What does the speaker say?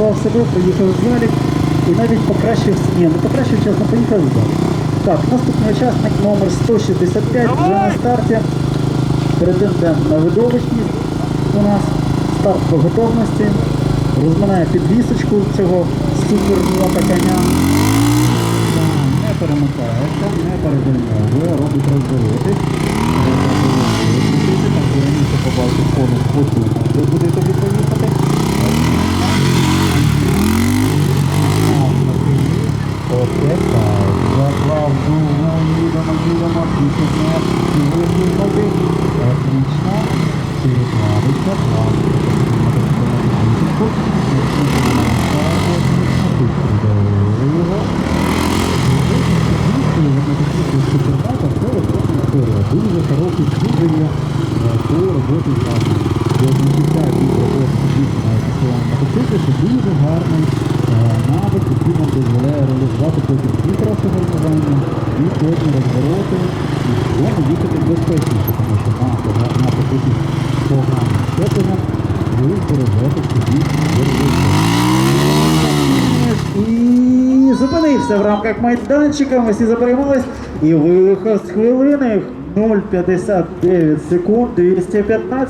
зарахував себе, поїхав в залік і навіть покращив ні, не покращив чесно, поїхав в залік. Так, наступний учасник номер 165 вже на старті. Претендент на видовищність у нас старт по готовності. Розминає підвісочку цього супермота коня. Не перемикається, не передумовує, робить раніше побачив конус подумав, Оце. Заклав думу, їдемо, їдемо, пісня, сьогодні води. Отлично. Перекладочка. Дуже хороший служення по роботі з тазом. Я відмічаю від роботи на мотоциклі, що дуже гарний е, і потім розвороти, в їхати безпечніше, тому що на, пога- на таких поганих щепленнях ви бережете собі. І зупинився в рамках майданчика, ми всі заперемались. І виход з хвилини 0,59 секунд 215.